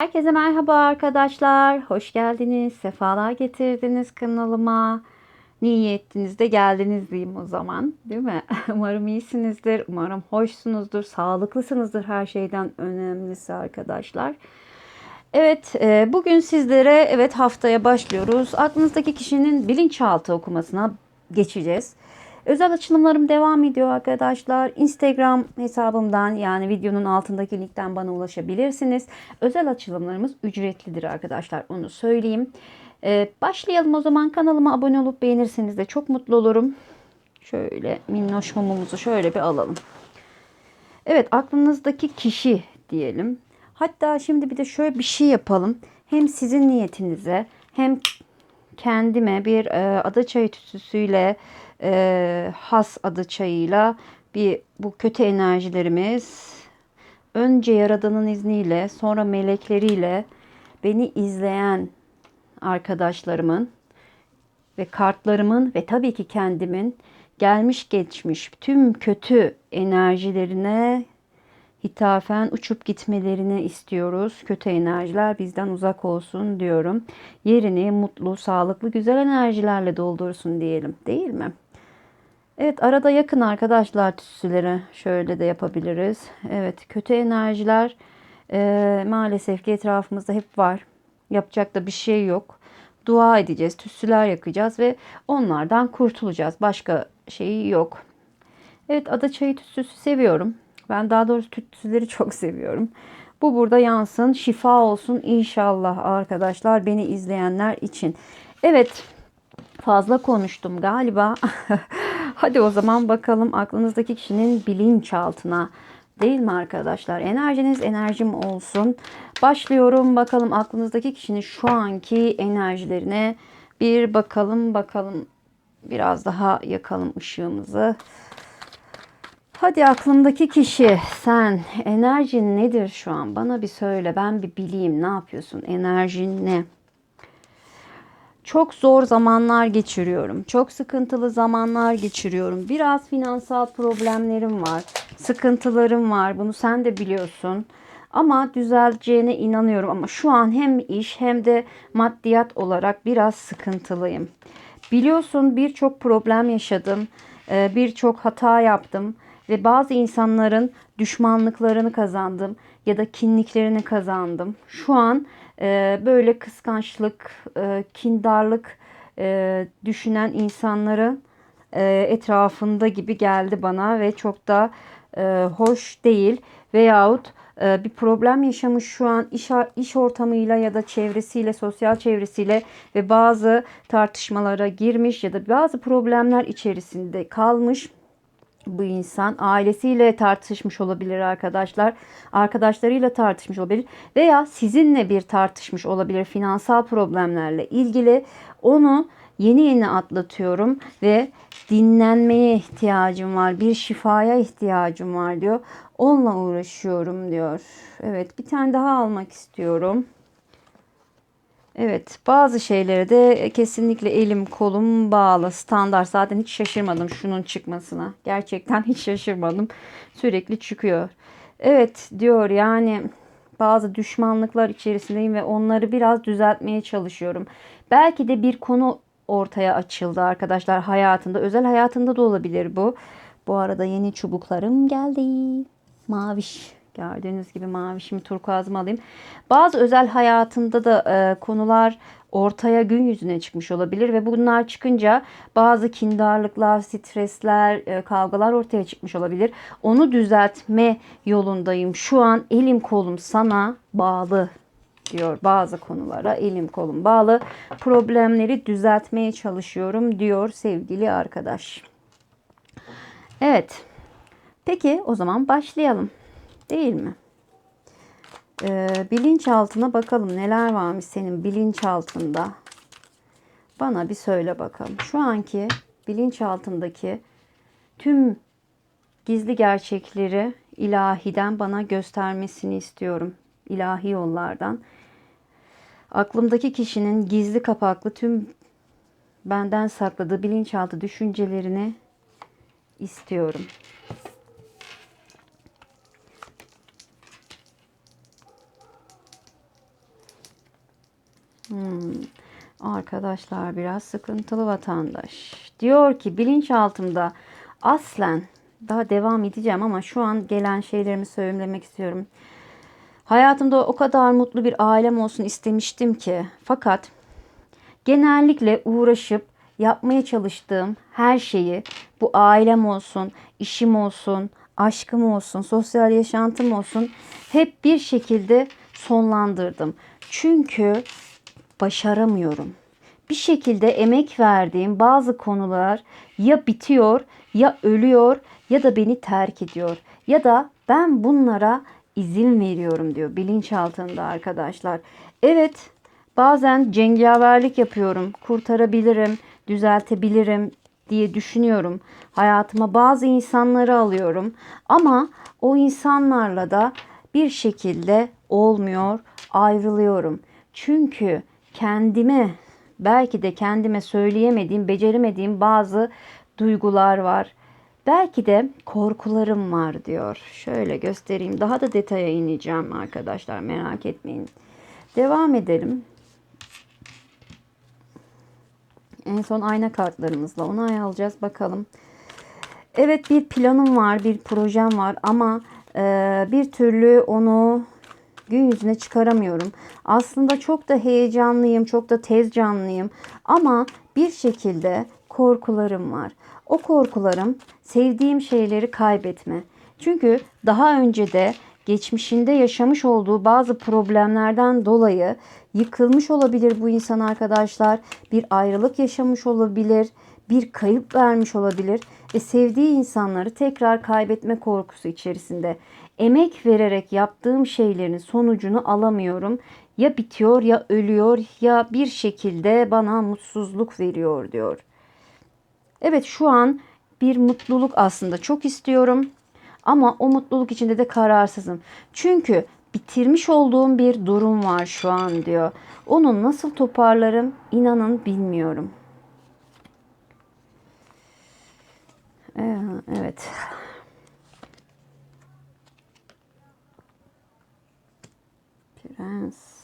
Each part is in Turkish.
Herkese merhaba arkadaşlar. Hoş geldiniz. Sefalar getirdiniz kanalıma. Niyetinizde geldiniz diyeyim o zaman. Değil mi? Umarım iyisinizdir. Umarım hoşsunuzdur. Sağlıklısınızdır her şeyden önemlisi arkadaşlar. Evet, e, bugün sizlere evet haftaya başlıyoruz. Aklınızdaki kişinin bilinçaltı okumasına geçeceğiz. Özel açılımlarım devam ediyor arkadaşlar. Instagram hesabımdan yani videonun altındaki linkten bana ulaşabilirsiniz. Özel açılımlarımız ücretlidir arkadaşlar onu söyleyeyim. Ee, başlayalım o zaman kanalıma abone olup beğenirseniz de çok mutlu olurum. Şöyle minnoş mumumuzu şöyle bir alalım. Evet aklınızdaki kişi diyelim. Hatta şimdi bir de şöyle bir şey yapalım. Hem sizin niyetinize hem kendime bir e, ada çayı tütsüsüyle e, has adı çayıyla bir bu kötü enerjilerimiz önce Yaradan'ın izniyle sonra melekleriyle beni izleyen arkadaşlarımın ve kartlarımın ve tabii ki kendimin gelmiş geçmiş tüm kötü enerjilerine hitafen uçup gitmelerini istiyoruz. Kötü enerjiler bizden uzak olsun diyorum. Yerini mutlu, sağlıklı, güzel enerjilerle doldursun diyelim. Değil mi? Evet arada yakın arkadaşlar tütsüleri şöyle de yapabiliriz. Evet kötü enerjiler e, maalesef ki etrafımızda hep var. Yapacak da bir şey yok. Dua edeceğiz, tütsüler yakacağız ve onlardan kurtulacağız. Başka şeyi yok. Evet ada çayı tütsüsü seviyorum. Ben daha doğrusu tütsüleri çok seviyorum. Bu burada yansın. Şifa olsun inşallah arkadaşlar beni izleyenler için. Evet fazla konuştum galiba. Hadi o zaman bakalım aklınızdaki kişinin bilinçaltına değil mi arkadaşlar? Enerjiniz enerjim olsun. Başlıyorum bakalım aklınızdaki kişinin şu anki enerjilerine bir bakalım bakalım. Biraz daha yakalım ışığımızı. Hadi aklımdaki kişi sen enerjin nedir şu an? Bana bir söyle ben bir bileyim ne yapıyorsun? Enerjin ne? Çok zor zamanlar geçiriyorum. Çok sıkıntılı zamanlar geçiriyorum. Biraz finansal problemlerim var. Sıkıntılarım var. Bunu sen de biliyorsun. Ama düzeleceğine inanıyorum. Ama şu an hem iş hem de maddiyat olarak biraz sıkıntılıyım. Biliyorsun birçok problem yaşadım. Ee, birçok hata yaptım. Ve bazı insanların düşmanlıklarını kazandım. Ya da kinliklerini kazandım. Şu an e, böyle kıskançlık, e, kindarlık e, düşünen insanların e, etrafında gibi geldi bana ve çok da e, hoş değil veyahut e, bir problem yaşamış şu an iş, iş ortamıyla ya da çevresiyle, sosyal çevresiyle ve bazı tartışmalara girmiş ya da bazı problemler içerisinde kalmış bu insan ailesiyle tartışmış olabilir arkadaşlar. Arkadaşlarıyla tartışmış olabilir veya sizinle bir tartışmış olabilir finansal problemlerle ilgili. Onu yeni yeni atlatıyorum ve dinlenmeye ihtiyacım var. Bir şifaya ihtiyacım var diyor. Onunla uğraşıyorum diyor. Evet bir tane daha almak istiyorum. Evet bazı şeylere de kesinlikle elim kolum bağlı. Standart. Zaten hiç şaşırmadım şunun çıkmasına. Gerçekten hiç şaşırmadım. Sürekli çıkıyor. Evet diyor yani bazı düşmanlıklar içerisindeyim ve onları biraz düzeltmeye çalışıyorum. Belki de bir konu ortaya açıldı arkadaşlar hayatında. Özel hayatında da olabilir bu. Bu arada yeni çubuklarım geldi. Maviş Gördüğünüz gibi mavişimi turkuazımı alayım. Bazı özel hayatında da e, konular ortaya gün yüzüne çıkmış olabilir ve bunlar çıkınca bazı kindarlıklar, stresler, e, kavgalar ortaya çıkmış olabilir. Onu düzeltme yolundayım. Şu an elim kolum sana bağlı diyor bazı konulara elim kolum bağlı. Problemleri düzeltmeye çalışıyorum diyor sevgili arkadaş. Evet. Peki o zaman başlayalım. Değil mi? Ee, bilinçaltına bakalım neler varmış senin bilinçaltında. Bana bir söyle bakalım. Şu anki bilinçaltındaki tüm gizli gerçekleri ilahiden bana göstermesini istiyorum. İlahi yollardan. Aklımdaki kişinin gizli kapaklı tüm benden sakladığı bilinçaltı düşüncelerini istiyorum. Hmm. Arkadaşlar biraz sıkıntılı vatandaş. Diyor ki bilinçaltımda aslen daha devam edeceğim ama şu an gelen şeylerimi söylemek istiyorum. Hayatımda o kadar mutlu bir ailem olsun istemiştim ki fakat genellikle uğraşıp yapmaya çalıştığım her şeyi bu ailem olsun, işim olsun, aşkım olsun, sosyal yaşantım olsun hep bir şekilde sonlandırdım. Çünkü başaramıyorum. Bir şekilde emek verdiğim bazı konular ya bitiyor ya ölüyor ya da beni terk ediyor ya da ben bunlara izin veriyorum diyor bilinçaltında arkadaşlar. Evet bazen cengaverlik yapıyorum kurtarabilirim düzeltebilirim diye düşünüyorum. Hayatıma bazı insanları alıyorum ama o insanlarla da bir şekilde olmuyor ayrılıyorum. Çünkü kendime belki de kendime söyleyemediğim, beceremediğim bazı duygular var. Belki de korkularım var diyor. Şöyle göstereyim. Daha da detaya ineceğim arkadaşlar. Merak etmeyin. Devam edelim. En son ayna kartlarımızla onay alacağız. Bakalım. Evet bir planım var, bir projem var ama e, bir türlü onu gün yüzüne çıkaramıyorum. Aslında çok da heyecanlıyım, çok da tez canlıyım ama bir şekilde korkularım var. O korkularım sevdiğim şeyleri kaybetme. Çünkü daha önce de geçmişinde yaşamış olduğu bazı problemlerden dolayı yıkılmış olabilir bu insan arkadaşlar. Bir ayrılık yaşamış olabilir, bir kayıp vermiş olabilir ve sevdiği insanları tekrar kaybetme korkusu içerisinde. Emek vererek yaptığım şeylerin sonucunu alamıyorum. Ya bitiyor ya ölüyor ya bir şekilde bana mutsuzluk veriyor diyor. Evet şu an bir mutluluk aslında çok istiyorum. Ama o mutluluk içinde de kararsızım. Çünkü bitirmiş olduğum bir durum var şu an diyor. Onu nasıl toparlarım inanın bilmiyorum. Ee, Evet. Prens.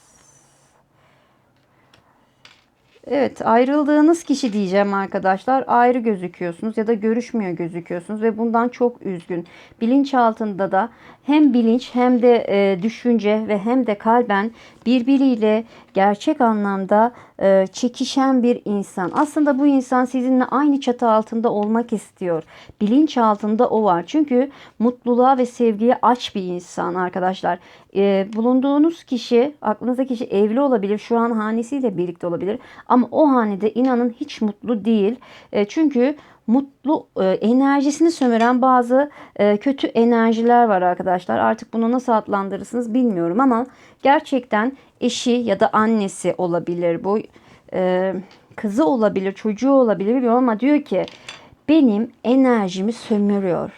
Evet ayrıldığınız kişi diyeceğim arkadaşlar ayrı gözüküyorsunuz ya da görüşmüyor gözüküyorsunuz ve bundan çok üzgün. Bilinçaltında da hem bilinç hem de e, düşünce ve hem de kalben birbiriyle gerçek anlamda e, çekişen bir insan. Aslında bu insan sizinle aynı çatı altında olmak istiyor. Bilinç altında o var. Çünkü mutluluğa ve sevgiye aç bir insan arkadaşlar. E, bulunduğunuz kişi, aklınızdaki kişi evli olabilir. Şu an hanesiyle birlikte olabilir. Ama o hanede inanın hiç mutlu değil. E, çünkü mutlu e, enerjisini sömüren bazı e, kötü enerjiler var arkadaşlar. Artık bunu nasıl adlandırırsınız bilmiyorum ama gerçekten eşi ya da annesi olabilir bu. E, kızı olabilir, çocuğu olabilir bilmiyorum ama diyor ki benim enerjimi sömürüyor.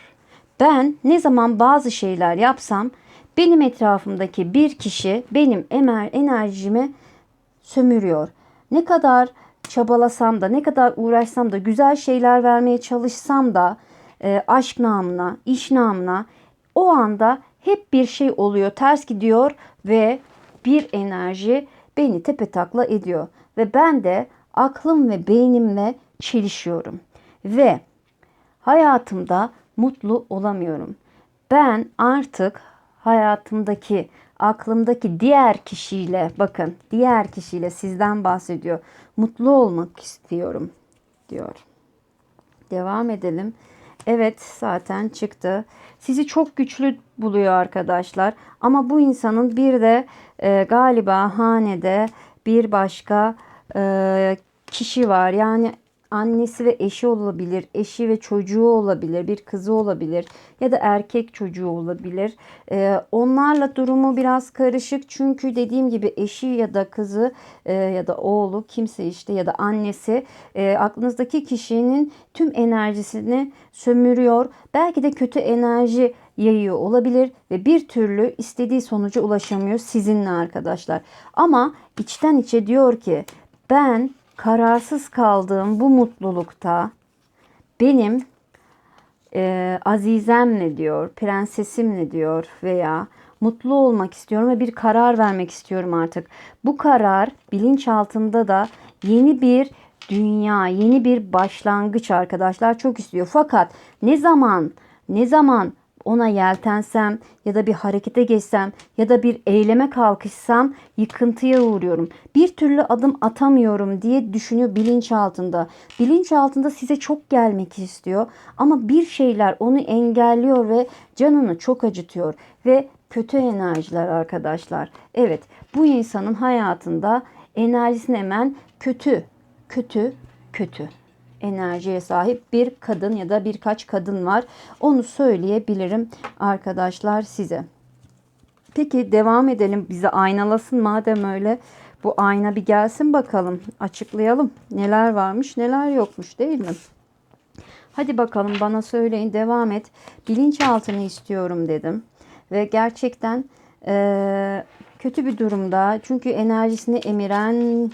Ben ne zaman bazı şeyler yapsam benim etrafımdaki bir kişi benim enerjimi sömürüyor. Ne kadar çabalasam da, ne kadar uğraşsam da, güzel şeyler vermeye çalışsam da e, aşk namına, iş namına o anda hep bir şey oluyor, ters gidiyor ve bir enerji beni tepe takla ediyor. Ve ben de aklım ve beynimle çelişiyorum. Ve hayatımda mutlu olamıyorum. Ben artık hayatımdaki, aklımdaki diğer kişiyle bakın, diğer kişiyle sizden bahsediyor. Mutlu olmak istiyorum diyor. Devam edelim. Evet zaten çıktı. Sizi çok güçlü buluyor arkadaşlar. Ama bu insanın bir de e, galiba hanede bir başka e, kişi var. Yani annesi ve eşi olabilir, eşi ve çocuğu olabilir, bir kızı olabilir ya da erkek çocuğu olabilir. Ee, onlarla durumu biraz karışık çünkü dediğim gibi eşi ya da kızı e, ya da oğlu kimse işte ya da annesi e, aklınızdaki kişinin tüm enerjisini sömürüyor. Belki de kötü enerji yayıyor olabilir ve bir türlü istediği sonuca ulaşamıyor sizinle arkadaşlar. Ama içten içe diyor ki ben kararsız kaldığım bu mutlulukta benim e, azizem ne diyor, prensesim ne diyor veya mutlu olmak istiyorum ve bir karar vermek istiyorum artık. Bu karar bilinçaltında da yeni bir dünya, yeni bir başlangıç arkadaşlar çok istiyor. Fakat ne zaman ne zaman ona yeltensem ya da bir harekete geçsem ya da bir eyleme kalkışsam yıkıntıya uğruyorum. Bir türlü adım atamıyorum diye düşünüyor bilinçaltında. Bilinçaltında size çok gelmek istiyor ama bir şeyler onu engelliyor ve canını çok acıtıyor ve kötü enerjiler arkadaşlar. Evet bu insanın hayatında enerjisini hemen kötü, kötü, kötü enerjiye sahip bir kadın ya da birkaç kadın var. Onu söyleyebilirim arkadaşlar size. Peki devam edelim. Bize aynalasın madem öyle. Bu ayna bir gelsin bakalım. Açıklayalım. Neler varmış neler yokmuş değil mi? Hadi bakalım bana söyleyin devam et. Bilinçaltını istiyorum dedim. Ve gerçekten e, kötü bir durumda. Çünkü enerjisini emiren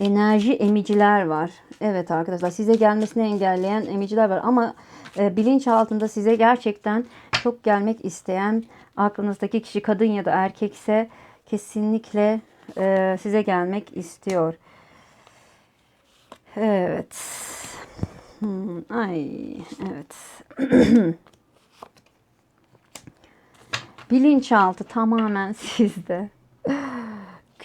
enerji emiciler var. Evet arkadaşlar size gelmesini engelleyen emiciler var ama e, bilinç altında size gerçekten çok gelmek isteyen aklınızdaki kişi kadın ya da erkekse kesinlikle e, size gelmek istiyor. Evet. Hmm, ay evet. Bilinçaltı tamamen sizde.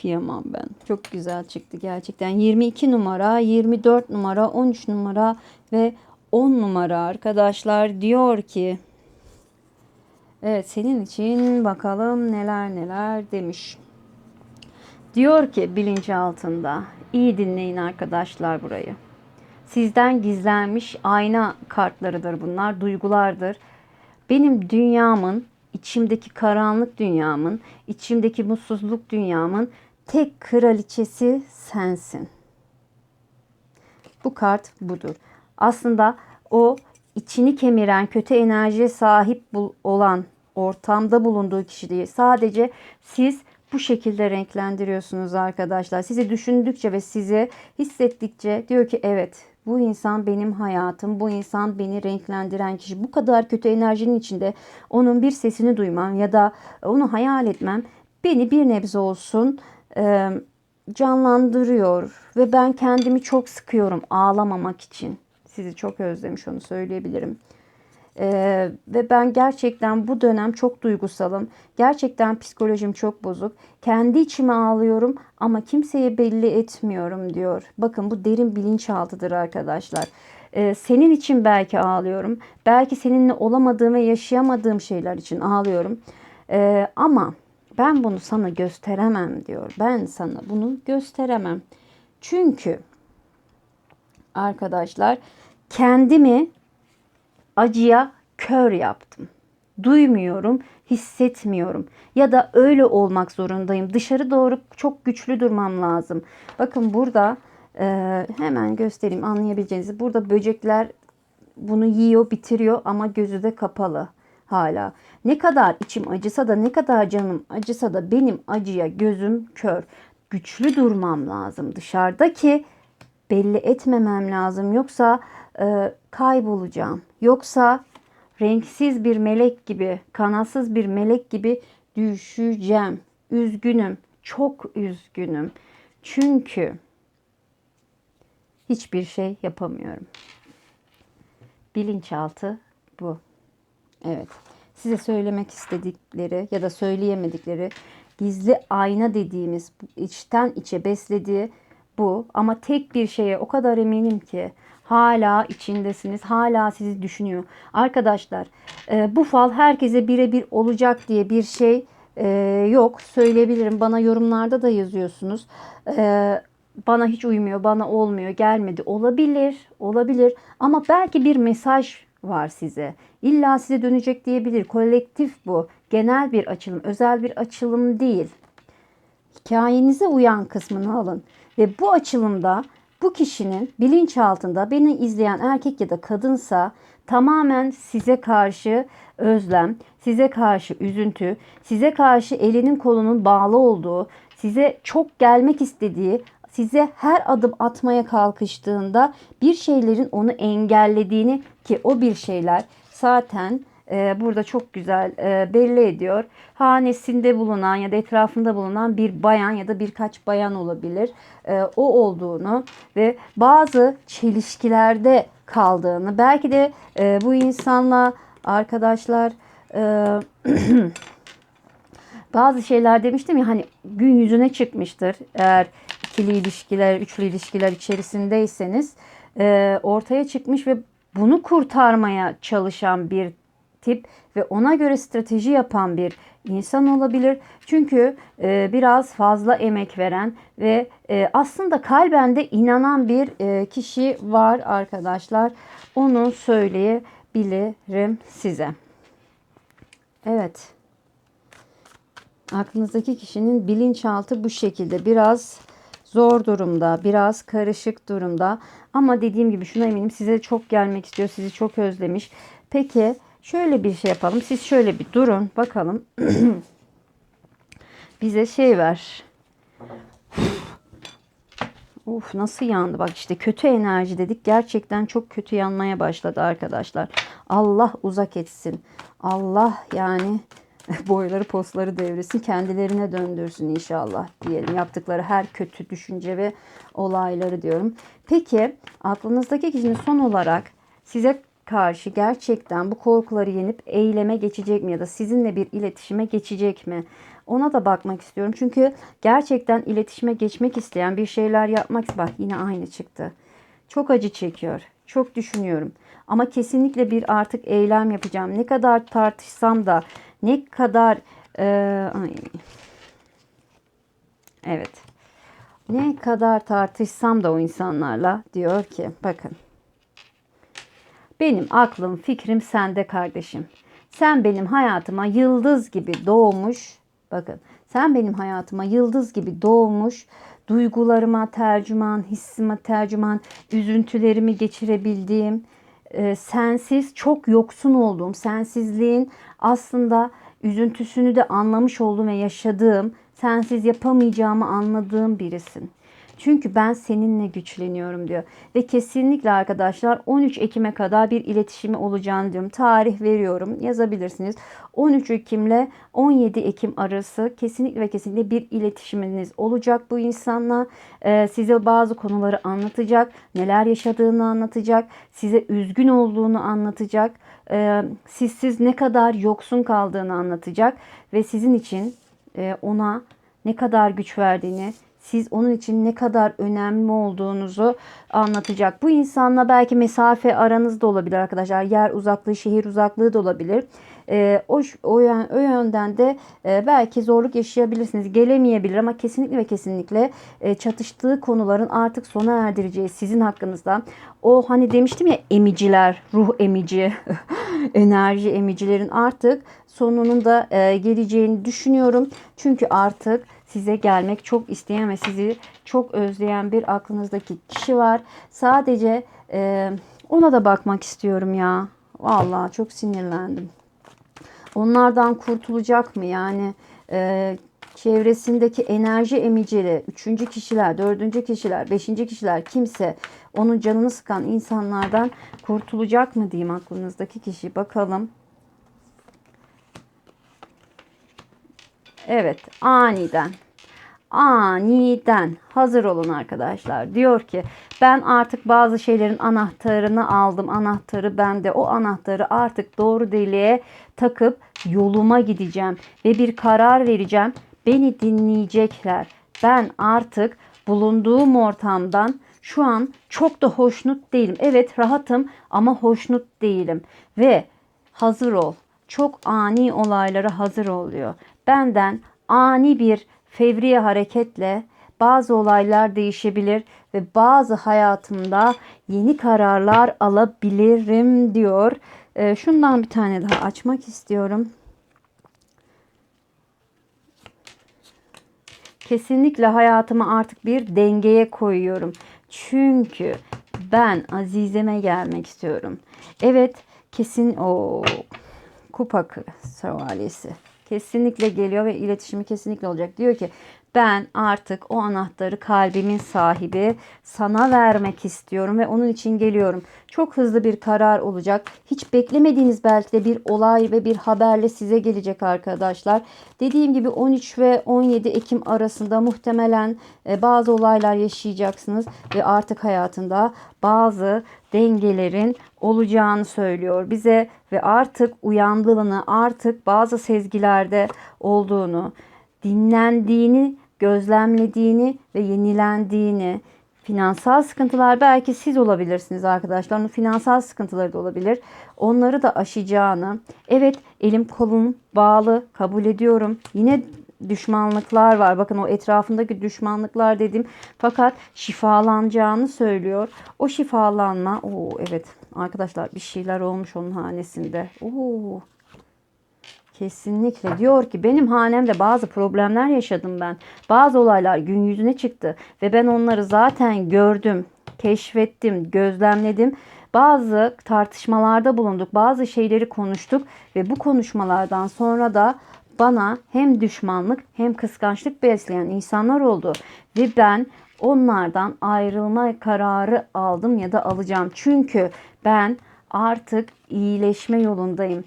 Kıyamam ben. Çok güzel çıktı gerçekten. 22 numara, 24 numara, 13 numara ve 10 numara arkadaşlar diyor ki Evet senin için bakalım neler neler demiş. Diyor ki bilinç altında iyi dinleyin arkadaşlar burayı. Sizden gizlenmiş ayna kartlarıdır bunlar, duygulardır. Benim dünyamın, içimdeki karanlık dünyamın, içimdeki mutsuzluk dünyamın tek kraliçesi sensin. Bu kart budur. Aslında o içini kemiren kötü enerjiye sahip olan ortamda bulunduğu kişi değil. Sadece siz bu şekilde renklendiriyorsunuz arkadaşlar. Sizi düşündükçe ve sizi hissettikçe diyor ki evet bu insan benim hayatım, bu insan beni renklendiren kişi. Bu kadar kötü enerjinin içinde onun bir sesini duymam ya da onu hayal etmem beni bir nebze olsun e, canlandırıyor ve ben kendimi çok sıkıyorum ağlamamak için. Sizi çok özlemiş onu söyleyebilirim. Ee, ve ben gerçekten bu dönem çok duygusalım. Gerçekten psikolojim çok bozuk. Kendi içime ağlıyorum ama kimseye belli etmiyorum diyor. Bakın bu derin bilinçaltıdır arkadaşlar. Ee, senin için belki ağlıyorum. Belki seninle olamadığım ve yaşayamadığım şeyler için ağlıyorum. Ee, ama ben bunu sana gösteremem diyor. Ben sana bunu gösteremem. Çünkü arkadaşlar kendimi acıya kör yaptım. Duymuyorum, hissetmiyorum ya da öyle olmak zorundayım. Dışarı doğru çok güçlü durmam lazım. Bakın burada e, hemen göstereyim anlayabileceğinizi. Burada böcekler bunu yiyor, bitiriyor ama gözü de kapalı hala. Ne kadar içim acısa da ne kadar canım acısa da benim acıya gözüm kör. Güçlü durmam lazım dışarıdaki belli etmemem lazım. Yoksa e, kaybolacağım. Yoksa renksiz bir melek gibi, kanatsız bir melek gibi düşeceğim. Üzgünüm. Çok üzgünüm. Çünkü hiçbir şey yapamıyorum. Bilinçaltı bu. Evet. Size söylemek istedikleri ya da söyleyemedikleri gizli ayna dediğimiz içten içe beslediği bu ama tek bir şeye o kadar eminim ki hala içindesiniz. Hala sizi düşünüyor. Arkadaşlar e, bu fal herkese birebir olacak diye bir şey e, yok. Söyleyebilirim. Bana yorumlarda da yazıyorsunuz. E, bana hiç uymuyor, bana olmuyor, gelmedi. Olabilir, olabilir. Ama belki bir mesaj var size. İlla size dönecek diyebilir. Kolektif bu. Genel bir açılım, özel bir açılım değil. Hikayenize uyan kısmını alın. Ve bu açılımda bu kişinin bilinçaltında beni izleyen erkek ya da kadınsa tamamen size karşı özlem, size karşı üzüntü, size karşı elinin kolunun bağlı olduğu, size çok gelmek istediği, size her adım atmaya kalkıştığında bir şeylerin onu engellediğini ki o bir şeyler zaten e, burada çok güzel e, belli ediyor. Hanesinde bulunan ya da etrafında bulunan bir bayan ya da birkaç bayan olabilir. E, o olduğunu ve bazı çelişkilerde kaldığını belki de e, bu insanla arkadaşlar e, bazı şeyler demiştim ya hani gün yüzüne çıkmıştır. Eğer ikili ilişkiler, üçlü ilişkiler içerisindeyseniz e, ortaya çıkmış ve bunu kurtarmaya çalışan bir tip ve ona göre strateji yapan bir insan olabilir. Çünkü e, biraz fazla emek veren ve e, aslında kalben de inanan bir e, kişi var arkadaşlar. Onu söyleyebilirim size. Evet. Aklınızdaki kişinin bilinçaltı bu şekilde biraz zor durumda, biraz karışık durumda. Ama dediğim gibi şuna eminim size çok gelmek istiyor, sizi çok özlemiş. Peki şöyle bir şey yapalım. Siz şöyle bir durun bakalım. Bize şey ver. Uf nasıl yandı bak işte kötü enerji dedik gerçekten çok kötü yanmaya başladı arkadaşlar. Allah uzak etsin. Allah yani boyları postları devresin kendilerine döndürsün inşallah diyelim. Yaptıkları her kötü düşünce ve olayları diyorum. Peki aklınızdaki kişinin son olarak size karşı gerçekten bu korkuları yenip eyleme geçecek mi ya da sizinle bir iletişime geçecek mi? Ona da bakmak istiyorum. Çünkü gerçekten iletişime geçmek isteyen bir şeyler yapmak bak yine aynı çıktı. Çok acı çekiyor. Çok düşünüyorum. Ama kesinlikle bir artık eylem yapacağım. Ne kadar tartışsam da ne kadar e, ay. evet ne kadar tartışsam da o insanlarla diyor ki bakın benim aklım fikrim sende kardeşim. Sen benim hayatıma yıldız gibi doğmuş bakın sen benim hayatıma yıldız gibi doğmuş duygularıma tercüman, hissime tercüman, üzüntülerimi geçirebildiğim, e, sensiz çok yoksun olduğum, sensizliğin aslında üzüntüsünü de anlamış olduğum ve yaşadığım, sensiz yapamayacağımı anladığım birisin. Çünkü ben seninle güçleniyorum diyor. Ve kesinlikle arkadaşlar 13 Ekim'e kadar bir iletişimi olacağını diyorum. Tarih veriyorum. Yazabilirsiniz. 13 Ekim ile 17 Ekim arası kesinlikle ve kesinlikle bir iletişiminiz olacak bu insanla. Ee, size bazı konuları anlatacak. Neler yaşadığını anlatacak. Size üzgün olduğunu anlatacak. Ee, sizsiz ne kadar yoksun kaldığını anlatacak. Ve sizin için e, ona ne kadar güç verdiğini, siz onun için ne kadar önemli olduğunuzu anlatacak. Bu insanla belki mesafe aranızda olabilir arkadaşlar. Yer uzaklığı, şehir uzaklığı da olabilir. E, o, o, yön, o yönden de e, belki zorluk yaşayabilirsiniz. Gelemeyebilir ama kesinlikle ve kesinlikle e, çatıştığı konuların artık sona erdireceği sizin hakkınızda. O hani demiştim ya emiciler, ruh emici, enerji emicilerin artık sonunun da e, geleceğini düşünüyorum. Çünkü artık size gelmek çok isteyen ve sizi çok özleyen bir aklınızdaki kişi var. Sadece e, ona da bakmak istiyorum ya. Vallahi çok sinirlendim. Onlardan kurtulacak mı? Yani e, çevresindeki enerji emicileri, üçüncü kişiler, dördüncü kişiler, beşinci kişiler kimse onun canını sıkan insanlardan kurtulacak mı diyeyim aklınızdaki kişi. Bakalım. Evet aniden aniden hazır olun arkadaşlar. Diyor ki ben artık bazı şeylerin anahtarını aldım. Anahtarı bende. O anahtarı artık doğru deliğe takıp yoluma gideceğim ve bir karar vereceğim. Beni dinleyecekler. Ben artık bulunduğum ortamdan şu an çok da hoşnut değilim. Evet rahatım ama hoşnut değilim. Ve hazır ol. Çok ani olaylara hazır oluyor. Benden ani bir fevri hareketle bazı olaylar değişebilir ve bazı hayatımda yeni kararlar alabilirim diyor. Ee, şundan bir tane daha açmak istiyorum. Kesinlikle hayatıma artık bir dengeye koyuyorum. Çünkü ben Azize'me gelmek istiyorum. Evet kesin o kupa şövalyesi kesinlikle geliyor ve iletişimi kesinlikle olacak. Diyor ki Ben artık o anahtarı kalbimin sahibi sana vermek istiyorum ve onun için geliyorum. Çok hızlı bir karar olacak. Hiç beklemediğiniz belki de bir olay ve bir haberle size gelecek arkadaşlar. Dediğim gibi 13 ve 17 Ekim arasında muhtemelen e, bazı olaylar yaşayacaksınız ve artık hayatında bazı dengelerin olacağını söylüyor bize ve artık uyandığını, artık bazı sezgilerde olduğunu, dinlendiğini, gözlemlediğini ve yenilendiğini, finansal sıkıntılar belki siz olabilirsiniz arkadaşlar. Onun finansal sıkıntıları da olabilir. Onları da aşacağını, evet elim kolum bağlı kabul ediyorum. Yine düşmanlıklar var. Bakın o etrafındaki düşmanlıklar dedim. Fakat şifalanacağını söylüyor. O şifalanma, o evet arkadaşlar bir şeyler olmuş onun hanesinde. Oo. Kesinlikle diyor ki benim hanemde bazı problemler yaşadım ben. Bazı olaylar gün yüzüne çıktı ve ben onları zaten gördüm, keşfettim, gözlemledim. Bazı tartışmalarda bulunduk, bazı şeyleri konuştuk ve bu konuşmalardan sonra da bana hem düşmanlık hem kıskançlık besleyen insanlar oldu ve ben onlardan ayrılma kararı aldım ya da alacağım. Çünkü ben artık iyileşme yolundayım.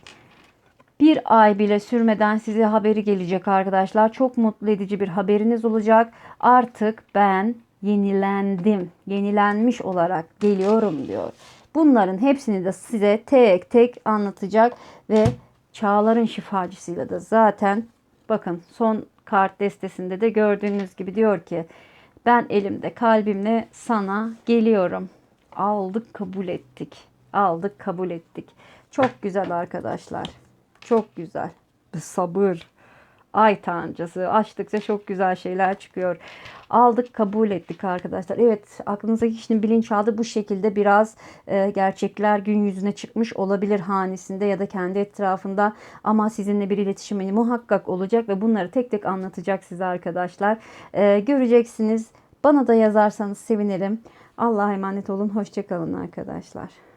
Bir ay bile sürmeden size haberi gelecek arkadaşlar. Çok mutlu edici bir haberiniz olacak. Artık ben yenilendim. Yenilenmiş olarak geliyorum diyor. Bunların hepsini de size tek tek anlatacak ve çağların şifacısıyla da zaten bakın son kart destesinde de gördüğünüz gibi diyor ki ben elimde kalbimle sana geliyorum. Aldık kabul ettik. Aldık kabul ettik. Çok güzel arkadaşlar. Çok güzel. Sabır. Ay tancası. Açtıkça çok güzel şeyler çıkıyor. Aldık kabul ettik arkadaşlar. Evet aklınızdaki kişinin bilinçaltı bu şekilde biraz e, gerçekler gün yüzüne çıkmış olabilir hanesinde ya da kendi etrafında. Ama sizinle bir iletişimini muhakkak olacak ve bunları tek tek anlatacak size arkadaşlar. E, göreceksiniz. Bana da yazarsanız sevinirim. Allah'a emanet olun. Hoşçakalın arkadaşlar.